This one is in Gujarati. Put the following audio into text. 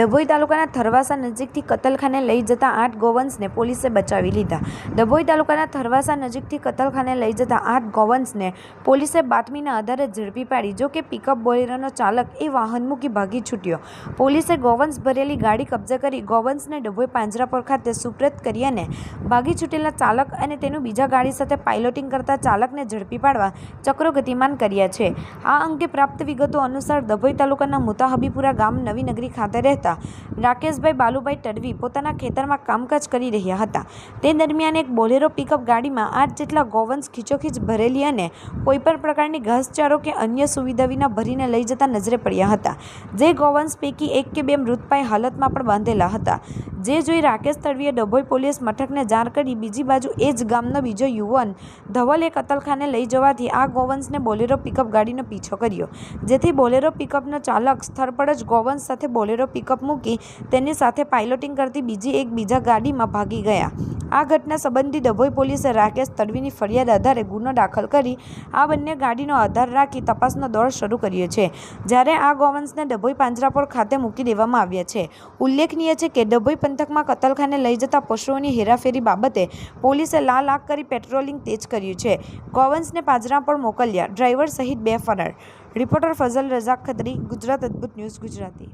ડભોઈ તાલુકાના થરવાસા નજીકથી કતલખાને લઈ જતા આઠ ગોવંશને પોલીસે બચાવી લીધા. ડભોઈ તાલુકાના થરવાસા નજીકથી કતલખાને લઈ જતા આઠ ગોવંશને પોલીસે બાતમીના આધારે ઝડપી પાડી, જો કે પિકઅપ બોલેરોનો ચાલક એ વાહન મૂકી ભાગી છૂટ્યો. પોલીસે ગોવંશ ભરેલી ગાડી કબજે કરી ગોવંશને ડભોઈ પાંજરાપોર ખાતે સુપ્રત કરી અને ભાગી છૂટેલા ચાલક અને તેનું બીજા ગાડી સાથે પાઇલોટિંગ કરતા ચાલકને ઝડપી પાડવા ચક્રો ગતિમાન કર્યા છે. આ અંગે પ્રાપ્ત વિગતો અનુસાર ડભોઈ તાલુકાના મુતાહબીપુરા ગામ નવી નગરી ખાતે રહેતા રાકેશભાઈ બાલુભાઈ તડવી પોતાના ખેતરમાં કામકાજ કરી રહ્યા હતા. તે દરમિયાન એક બોલેરો પિકઅપ ગાડીમાં આઠ જેટલા ગોવંશ ખીચોખીચ ભરેલી અને કોઈપણ પ્રકારની ઘાસચારો કે અન્ય સુવિધા વિના ભરીને લઈ જતા નજરે પડ્યા હતા. જે ગોવંશ પૈકી એક કે બે મૃતપાય હાલતમાં પણ બાંધેલા હતા. જે જોઈ રાકેશ તળવીએ ડભોઈ પોલીસ મથકને જાણ કરી બીજી બાજુ એ જ ગામનો બીજો યુવાન ધવલે કતલખાને લઈ જવાથી આ ગોવંશને બોલેરો પિકઅપ ગાડીનો પીછો કર્યો. જેથી બોલેરો પિકઅપનો ચાલક સ્થળ પર જ ગોવંશ સાથે બોલેરો પિકઅપ મૂકી તેની સાથે પાઇલોટિંગ કરતી બીજી એક બીજા ગાડીમાં ભાગી ગયા. આ ઘટના સંબંધી ડભોઈ પોલીસે રાકેશ તડવીની ફરિયાદ આધારે ગુનો દાખલ કરી આ બંને ગાડીનો આધાર રાખી તપાસનો દોર શરૂ કર્યો છે, જ્યારે આ ગોવંશને ડભોઈ પાંજરાપોળ ખાતે મૂકી દેવામાં આવ્યા છે. ઉલ્લેખનીય છે કે ડભોઈ પંથકમાં કતલખાને લઈ જતા પશુઓની હેરાફેરી બાબતે પોલીસે લાલ આગ કરી પેટ્રોલિંગ તેજ કર્યું છે. ગોવંશને પાંજરાપોળ મોકલ્યા ડ્રાઈવર સહિત બે ફરાર. રિપોર્ટર ફઝલ રઝાક ખત્રી, ગુજરાત અદ્ભુત ન્યૂઝ ગુજરાતી.